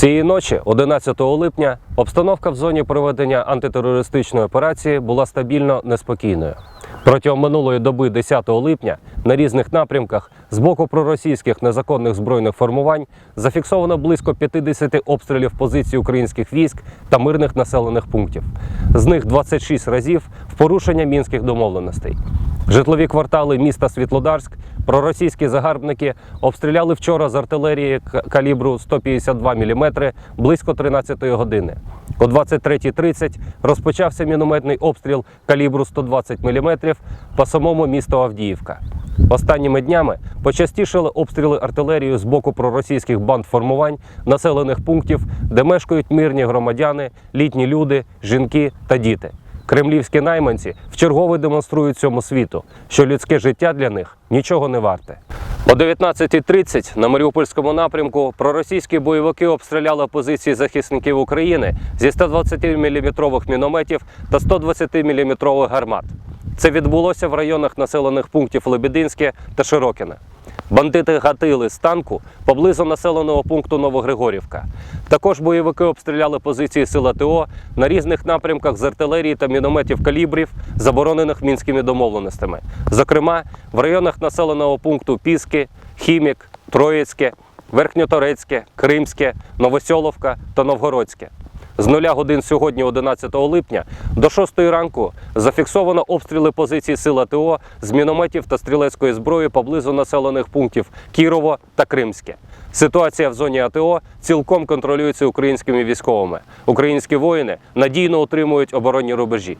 Цієї ночі, 11 липня, обстановка в зоні проведення антитерористичної операції була стабільно неспокійною. Протягом минулої доби, 10 липня, на різних напрямках з боку проросійських незаконних збройних формувань зафіксовано близько 50 обстрілів позицій українських військ та мирних населених пунктів. З них 26 разів в порушення мінських домовленостей. Житлові квартали міста Світлодарськ проросійські загарбники обстріляли вчора з артилерії калібру 152 мм близько 13 години. О 23.30 розпочався мінометний обстріл калібру 120 мм по самому місту Авдіївка. Останніми днями почастішали обстріли артилерією з боку проросійських банд формувань населених пунктів, де мешкають мирні громадяни, літні люди, жінки та діти. Кремлівські найманці вчергове демонструють цьому світу, що людське життя для них нічого не варте. О 19.30 на Маріупольському напрямку проросійські бойовики обстріляли позиції захисників України зі 120-мм мінометів та 120-мм гармат. Це відбулося в районах населених пунктів Лебединське та Широкіне. Бандити гатили з танку поблизу населеного пункту Новогригорівка. Також бойовики обстріляли позиції сил АТО на різних напрямках з артилерії та мінометів калібрів, заборонених мінськими домовленостями. Зокрема, в районах населеного пункту Піски, Хімік, Троїцьке, Верхньоторецьке, Кримське, Новосьоловка та Новгородське. З нуля годин сьогодні, 11 липня, до 6 ранку зафіксовано обстріли позицій сил АТО з мінометів та стрілецької зброї поблизу населених пунктів Кірово та Кримське. Ситуація в зоні АТО цілком контролюється українськими військовими. Українські воїни надійно утримують оборонні рубежі.